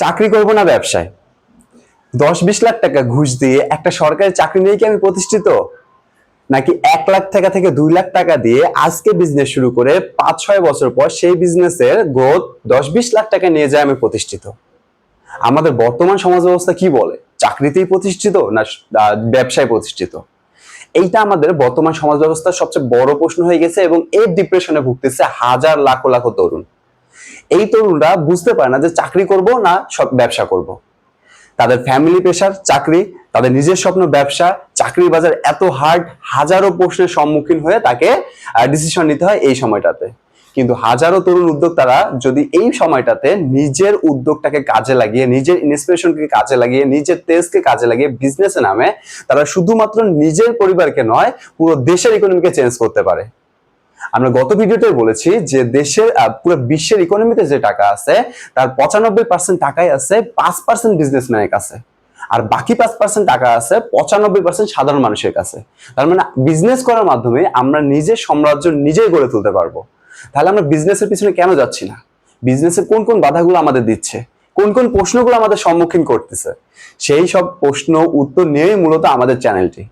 চাকরি করব না ব্যবসায়? দশ বিশ লাখ টাকা ঘুষ দিয়ে একটা সরকারি চাকরি নিয়ে কি আমি প্রতিষ্ঠিত? নাকি এক লাখ টাকা থেকে দুই লাখ টাকা দিয়ে আজকে বিজনেস শুরু করে পাঁচ ছয় বছর পর সেই বিজনেসের গ্রোথ দশ বিশ লাখ টাকা নিয়ে যায় আমি প্রতিষ্ঠিত? আমাদের বর্তমান সমাজ ব্যবস্থা কি বলে? চাকরিতেই প্রতিষ্ঠিত না ব্যবসায় প্রতিষ্ঠিত? এইটা আমাদের বর্তমান সমাজ ব্যবস্থার সবচেয়ে বড় প্রশ্ন হয়ে গেছে এবং এই ডিপ্রেশনে ভুগতেছে হাজার লাখ লাখ তরুণ। এই তরুণরা বুঝতে পারে না যে চাকরি করব না সব ব্যবসা করব। তাদের ফ্যামিলি প্রেশার চাকরি, তাদের নিজের স্বপ্ন ব্যবসা চাকরির বাজার এত হার্ড হাজারো প্রশ্নের সম্মুখীন হয়ে তাকে ডিসিশন নিতে হয় এই সময়টাতে। কিন্তু হাজারো তরুণ উদ্যোক্তারা যদি এই সময়টাতে নিজের উদ্যোগটাকে কাজে লাগিয়ে, নিজের ইন্সপিরেশনকে কাজে লাগিয়ে, নিজের তেজকে কাজে লাগিয়ে বিজনেসে নামে, তারা শুধুমাত্র নিজের পরিবারকে নয়, পুরো দেশের ইকোনমিকে চেঞ্জ করতে পারে। আমরা গত ভিডিওতে বলেছি যে দেশের পুরো বিশ্বের ইকোনমিতে যে টাকা আছে, তার পঁচানব্বই পার্সেন্ট টাকাই আছে পাঁচ পার্সেন্ট বিজনেসম্যানের কাছে। আর বাকি পাঁচ পার্সেন্ট টাকা আছে পঁচানব্বই পার্সেন্ট সাধারণ মানুষের কাছে। তার মানে বিজনেস করার মাধ্যমে আমরা নিজের সাম্রাজ্য নিজেই গড়ে তুলতে পারব। তাহলে আমরা বিজনেসের পিছনে কেন যাচ্ছি না? বিজনেসের কোন কোন বাধাগুলো আমাদের দিচ্ছে? কোন কোন প্রশ্নগুলো আমাদের সম্মুখীন করতেছে? সেই সব প্রশ্ন উত্তর নিয়েই মূলত আমাদের চ্যানেলটি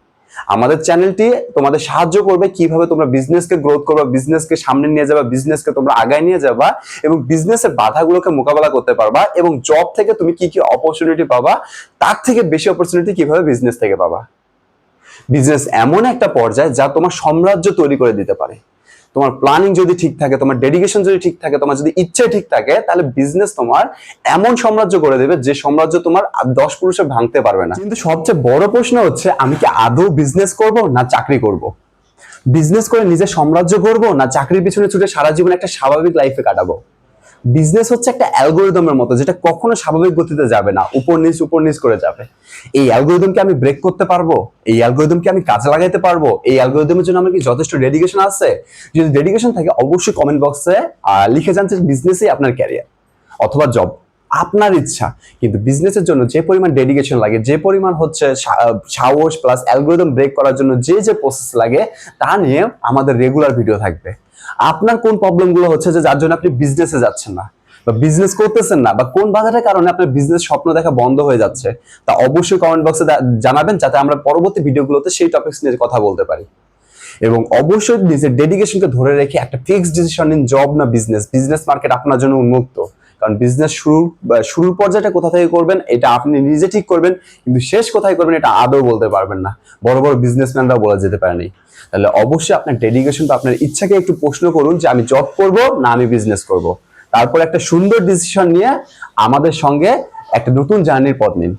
আমাদের চ্যানেলটি তোমাদের সাহায্য করবে কীভাবে তোমরা বিজনেসকে গ্রোথ করবে বিজনেসকে সামনে নিয়ে যাবা বিজনেসকে তোমরা আগায় নিয়ে যাবা এবং বিজনেসের বাধাগুলোকে মোকাবেলা করতে পারবা এবং জব থেকে তুমি কি কি অপরচুনিটি পাবা, তার থেকে বেশি অপরচুনিটি কীভাবে বিজনেস থেকে পাবা। বিজনেস এমন একটা পর্যায়ে যা তোমার সাম্রাজ্য তৈরি করে দিতে পারে। তোমার প্ল্যানিং যদি ঠিক থাকে, তোমার ডেডিকেশন যদি ঠিক থাকে, তোমার যদি ইচ্ছে ঠিক থাকে, তাহলে বিজনেস তোমার এমন সাম্রাজ্য করে দেবে যে সাম্রাজ্য তোমার দশ পুরুষে ভাঙতে পারবে না। কিন্তু সবচেয়ে বড় প্রশ্ন হচ্ছে, আমি কি আদৌ বিজনেস করব না চাকরি করব? বিজনেস করে নিজের সাম্রাজ্য করব না চাকরির পিছনে ছুটে সারা জীবন একটা স্বাভাবিক লাইফে কাটাবো? বিজনেস হচ্ছে একটা অ্যালগোরিদমের মতো, যেটা কখনো স্বাভাবিক গতিতে যাবে না, উপর নিচ উপর নিচ করে যাবে। এই অ্যালগোরিদমকে আমি ব্রেক করতে পারব? এই অ্যালগোরিদমকে আমি কাজে লাগাইতে পারব? এই অ্যালগোরিদমের জন্য আমার কি যথেষ্ট ডেডিকেশন আছে? যদি ডেডিকেশন থাকে, অবশ্যই কমেন্ট বক্সে লিখে যান যে বিজনেসই আপনার ক্যারিয়ার অথবা জব আপনার ইচ্ছা। কিন্তু বিজনেসের জন্য যে পরিমাণ ডেডিকেশন লাগে, যে পরিমাণ হচ্ছে সাহস প্লাস অ্যালগোরিদম ব্রেক করার জন্য যে যে প্রসেস লাগে, তা নিয়ে আমাদের রেগুলার ভিডিও থাকবে। আপনার কোন প্রবলেমগুলো হচ্ছে যে, যার জন্য আপনি বিজনেসে যাচ্ছেন না? বা বিজনেস করতেছেন না, বা কোন বাধাটার কারণে আপনার বিজনেস স্বপ্ন দেখা বন্ধ হয়ে যাচ্ছে? তা অবশ্যই কমেন্ট বক্সে জানাবেন, যাতে আমরা পরবর্তী ভিডিওগুলোতে সেই টপিকস নিয়ে কথা বলতে পারি। এবং অবশ্যই নিজের ডেডিকেশনকে ধরে রেখে একটা ফিক্সড ডিসিশন নিন জব না বিজনেস বিজনেস মার্কেট আপনার জন্য উন্মুক্ত। কারণ বিজনেস শুরু শুরুর পর্যায়টা কোথা থেকে করবেন, এটা আপনি নিজে ঠিক করবেন, কিন্তু শেষ কোথায় করবেন এটা আদৌ বলতে পারবেন না। বড় বড় বিজনেসম্যানরা বলা যেতে পারেনি তাহলে অবশ্যই আপনার ডেডিকেশন বা আপনার ইচ্ছাকে একটু প্রশ্ন করুন যে আমি জব করব না আমি বিজনেস করব। তারপর একটা সুন্দর ডিসিশন নিয়ে আমাদের সঙ্গে একটা নতুন জার্নির পথ নিন।